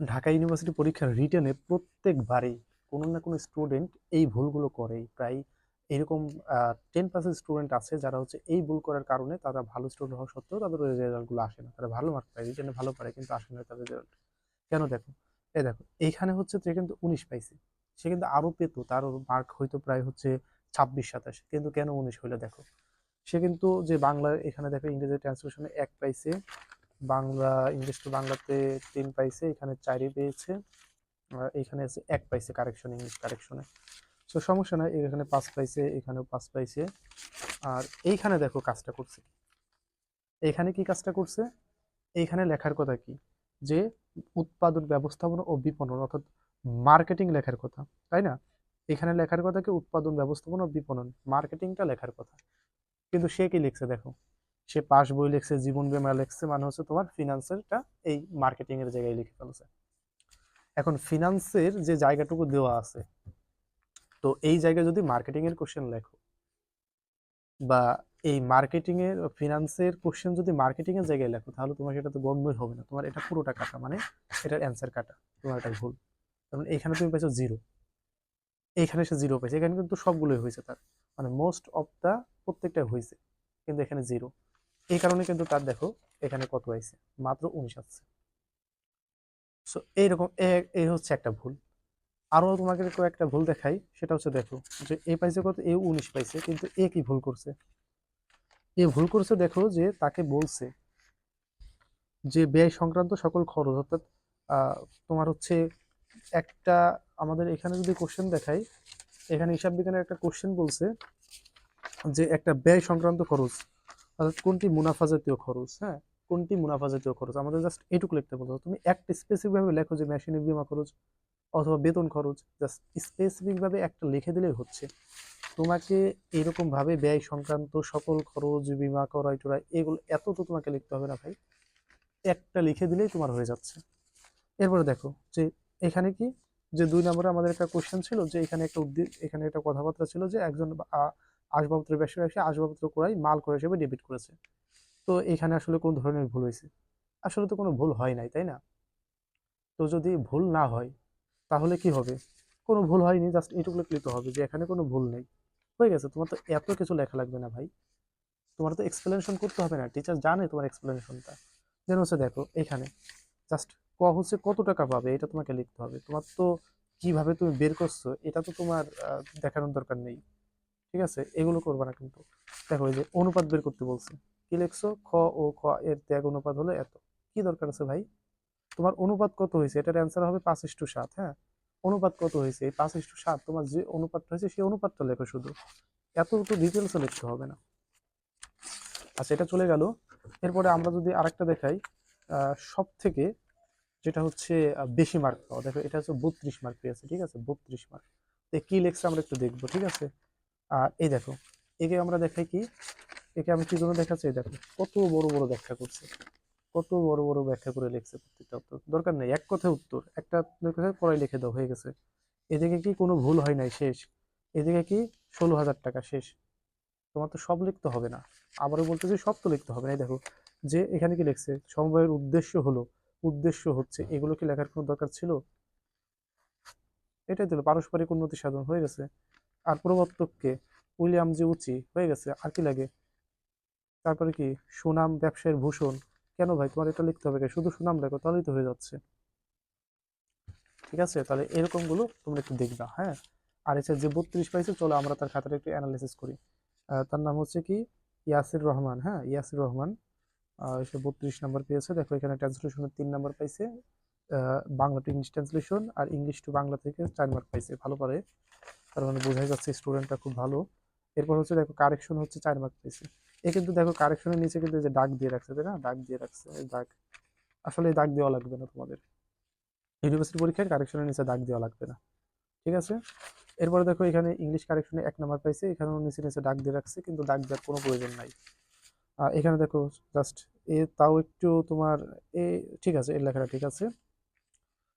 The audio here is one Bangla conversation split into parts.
ঢাকা ইউনিভার্সিটি পরীক্ষার রিটেনে প্রত্যেকবারেই কোনো না কোনো স্টুডেন্ট এই ভুলগুলো করে প্রায় এরকম টেন পার্সেন্ট স্টুডেন্ট আছে যারা হচ্ছে এই ভুল করার কারণে তারা ভালো স্টুডেন্ট হওয়া সত্ত্বেও তাদের রেজাল্টগুলো আসে না। তারা ভালো মার্ক পায় রিটেনে ভালো পারে কিন্তু আসে না তাদের রেজাল্ট কেন দেখো? এই দেখো, এইখানে হচ্ছে সে কিন্তু উনিশ পাইছে। সে কিন্তু আরও পেতো, তার মার্ক হয়তো প্রায় হচ্ছে ছাব্বিশ, সাতাশ, কিন্তু কেন উনিশ হইল দেখো? সে কিন্তু যে বাংলা, এখানে দেখো ইংরেজি ট্রান্সলেশনে এক পাইছে। বাংলা ইংলিশ টু বাংলাতে তিন পাইছে এখানে চারই পেয়েছে। এখানে আছে এক পাইছে কারেকশন ইংলিশ কারেকশনে সো সমস্যা নয় এখানে পাঁচ পাইছে এখানেও পাঁচ পাইছে আর এইখানে দেখো কাজটা করছে এখানে কি কাজটা করছে? এইখানে লেখার কথা কি? যে উৎপাদন, ব্যবস্থাপনা ও বিপণন, অর্থাৎ মার্কেটিং লেখার কথা, তাই না? এখানে লেখার কথা কি? উৎপাদন, ব্যবস্থাপনা ও বিপণন মার্কেটিংটা লেখার কথা। কিন্তু সে কি লিখছে দেখো? সে পাস বই লিখছে, জীবন বীমা লিখছে মানে হচ্ছে তোমার ফিনান্সেরটা এই মার্কেটিং এর জায়গায় লিখে ফেলছে। এখন ফিনান্সের যে জায়গাটুকু দেওয়া আছে, তো এই জায়গায় যদি মার্কেটিং এর কোশ্চেন লেখো, বা এই মার্কেটিং এর ফিনান্সের কোশ্চেন যদি মার্কেটিং এর জায়গায় লেখো, তাহলে তোমার সেটা তো গণ্যই হবে না। তোমার এটা পুরোটা কাটা মানে এটার অ্যান্সার কাটা, তোমার এটা ভুল। কারণ এখানে তুমি পাইছো জিরো এইখানে সে জিরো পাইছে। এখানে কিন্তু সবগুলোই হয়েছে তার। মানে মোস্ট অফ দা প্রত্যেকটা হয়েছে কিন্তু এখানে জিরো এই কারণে কিন্তু তার দেখো এখানে কত আইছে? মাত্র উনিশ আসছে সো এইরকম এই হচ্ছে একটা ভুল। আরও তোমাকে একটা ভুল দেখাই, সেটা হচ্ছে দেখো যে এ পাইছে কত? এ উনিশ পাইছে, কিন্তু এ কি ভুল করছে? এ ভুল করছে দেখো যে তাকে বলছে যে ব্যয় সংক্রান্ত সকল খরচ, অর্থাৎ তোমার হচ্ছে একটা, আমাদের এখানে যদি কোশ্চেন দেখাই, এখানে হিসাব বিজ্ঞানের একটা কোশ্চেন বলছে যে একটা ব্যয় সংক্রান্ত খরচ অর্থাৎ কোনটি মুনাফা জাতীয় খরচ হ্যাঁ? কোনটি মুনাফা জাতীয় খরচ? আমাদের জাস্ট এটুকু লিখতে বলতো তুমি একটা স্পেসিফিকভাবে লেখো যে মেশিনের বিমা খরচ অথবা বেতন খরচ জাস্ট স্পেসিফিকভাবে একটা লিখে দিলেই হচ্ছে। তোমাকে এরকমভাবে ব্যয় সংক্রান্ত সকল খরচ, বিমা করাই টরাই এগুলো, এত তো তোমাকে লিখতে হবে না ভাই। একটা লিখে দিলেই তোমার হয়ে যাচ্ছে। এরপরে দেখো যে এখানে কি? যে দুই নম্বরে আমাদের একটা কোশ্চেন ছিল যে এখানে একটা উদ্দীপ এখানে একটা কথাবার্তা ছিল যে একজন আ- আসবাবপত্রের ব্যবসায়ী এসে আসবাবপত্র ক্রয়, মাল ক্রয় হিসেবে ডেবিট করেছে। তো এখানে আসলে কোন ধরনের ভুল হয়েছে। আসলে তো কোনো ভুল হয় নাই, তাই না? তো যদি ভুল না হয়, তাহলে কি হবে? কোনো ভুল হয়নি জাস্ট এইটুকু লিখতে হবে যে এখানে কোনো ভুল নেই। হয়ে গেছে, তোমার তো এত কিছু লেখা লাগবে না ভাই। তোমার তো এক্সপ্লেনেশন করতে হবে না টিচার জানে তোমার এক্সপ্লেনেশনটা যেন হচ্ছে দেখো, এখানে জাস্ট ক হচ্ছে কত টাকা পাবে, এটা তোমাকে লিখতে হবে। তোমার তো কীভাবে তুমি বের করছ, এটা তো তোমার দেখানোর দরকার নেই। ঠিক আছে? এগুলো করবে না কিন্তু। দেখো, এই যে অনুপাত বের করতে বলছে। কি লিখছো? খ ও খ এর ত্যাগ অনুপাত হলো এত। কি দরকার আছে ভাই? তোমার অনুপাত কত হয়েছে? এটার অ্যান্সার হবে পাঁচ ইস্টু সাত হ্যাঁ? অনুপাত কত হয়েছে? এই পাঁচ ইস্টু সাত, তোমার যে অনুপাতটা হয়েছে, সেই অনুপাতটা লেখো শুধু। এত তো ডিটেলসও লিখতে হবে না। আচ্ছা এটা চলে গেল। এরপরে আমরা যদি আরেকটা দেখাই সব থেকে যেটা হচ্ছে বেশি মার্ক পাওয়া। দেখো, এটা হচ্ছে বত্রিশ মার্ক পেয়েছে, ঠিক আছে? বত্রিশ মার্ক কি লেখছে আমরা একটু দেখব, ঠিক আছে? আর এই দেখো, একে আমরা দেখাই কি? একে আমি কি জন্য দেখাচ্ছি? দেখো, কত বড় বড় ব্যাখ্যা করছে। কত বড় বড় ব্যাখ্যা করে লিখছে প্রত্যেকটা উত্তর। দরকার নেই, এক কথায় উত্তর, একটা লিখে পড়াই লিখে দাও, হয়ে গেছে। এদিকে কি কোনো ভুল হয় নাই, শেষ। এদিকে কি ষোলো হাজার টাকা, শেষ। তোমার তো সব লিখতে হবে না। আবারও বলতেছি, সব তো লিখতে হবে না। এই দেখো, যে এখানে কি লিখছে, সমবায়ের উদ্দেশ্য হলো, উদ্দেশ্য হচ্ছে, এগুলো কি লেখার কোনো দরকার ছিল? এটাই দিল পারস্পরিক উন্নতি সাধন, হয়ে গেছে। আর প্রবর্তককে উইলিয়াম যে উচি হয়ে গেছে, আর কি লাগে? তারপরে কি, সুনাম ব্যবসায়ের ভূষণ? কেন ভাই, তোমার এটা লিখতে হবে শুধু সুনাম লেখো, তাহলেই তো হয়ে যাচ্ছে। ঠিক আছে? তাহলে এরকমগুলো তোমরা একটু দেখবা হ্যাঁ? আর এসে যে বত্রিশ পাইছে, চলো আমরা তার খাতাটা একটু অ্যানালাইসিস করি। তার নাম হচ্ছে কি? ইয়াসির রহমান হ্যাঁ? ইয়াসির রহমান। সে বত্রিশ নাম্বার পেয়েছে। দেখো, এখানে ট্রান্সলেশনের তিন নাম্বার পাইছে। বাংলা টু ইংলিশ ট্রান্সলেশন আর ইংলিশ টু বাংলা থেকে চার মার্ক পাইছে, ভালো পারে তার মানে বোঝাই যাচ্ছে স্টুডেন্টটা খুব ভালো। এরপর হচ্ছে দেখো কারেকশন হচ্ছে চার মার্ক পেয়েছে। এ কিন্তু দেখো কারেকশনের নিচে কিন্তু যে দাগ দিয়ে রাখছে, তাই না? দাগ দিয়ে রাখছে, এই দাগ। আসলে এই দাগ দেওয়া লাগবে না তোমাদের। ইউনিভার্সিটি পরীক্ষায় কারেকশনের নিচে দাগ দেওয়া লাগবে না। ঠিক আছে? এরপরে দেখো এখানে ইংলিশ কারেকশনে এক নাম্বার পাইছে, এখানেও নিচে নিচে দাগ দিয়ে রাখছে, কিন্তু দাগ দেওয়ার কোনো প্রয়োজন নাই। এখানে দেখো জাস্ট এ তাও একটু তোমার এ, ঠিক আছে, এর লেখাটা ঠিক আছে।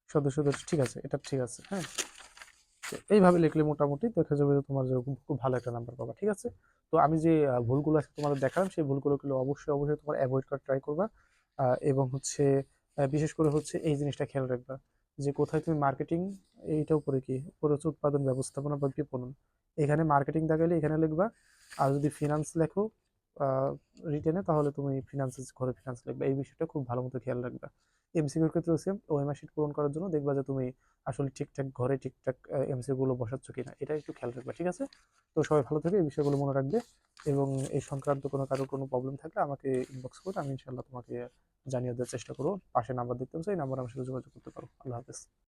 সদস্যদের, ঠিক আছে, এটা ঠিক আছে হ্যাঁ। এইভাবে লিখলে মোটামুটি দেখা যাবে যে তোমার যেরকম খুব ভালো একটা নাম্বার পাবা, ঠিক আছে? তো আমি যে ভুলগুলো আজকে তোমাদের দেখালাম, সেই ভুলগুলো অবশ্যই অবশ্যই তোমার অ্যাভয়েড করার ট্রাই করবা। এবং হচ্ছে বিশেষ করে হচ্ছে এই জিনিসটা খেয়াল রাখবা যে কোথায় তুমি মার্কেটিং এইটা উপরে কি? উপরে হচ্ছে উৎপাদন, ব্যবস্থাপনা বা বিপণন। এখানে মার্কেটিং দেখাইলে এখানে লিখবা, আর যদি ফিনান্স লেখো রিটেনে তাহলে তুমি ফিনান্সের ঘরে ফিনান্স লিখবা। এই বিষয়টা খুব ভালো মতো খেয়াল রাখবা। এমসিকিউর ক্ষেত্রে সেম ওএমআর শিট পূরণ করার জন্য দেখবা যে তুমি আসলে ঠিকঠাক ঘরে ঠিকঠাক এমসিকিউ গুলো বসাচ্ছ কিনা, এটা একটু খেয়াল রাখবে, ঠিক আছে? তো সবাই ভালো থেকে, এই বিষয়গুলো মনে রাখবে এবং এই সংক্রান্ত কোনো কারোর কোনো প্রবলেম থাকলে আমাকে ইনবক্স করে, আমি ইনশাল্লাহ তোমাকে জানিয়ে দেওয়ার চেষ্টা করব। পাশে নাম্বার দেখতে পাচ্ছ, এই নাম্বার আমার সাথে যোগাযোগ করতে পারো। আল্লাহ হাফেজ।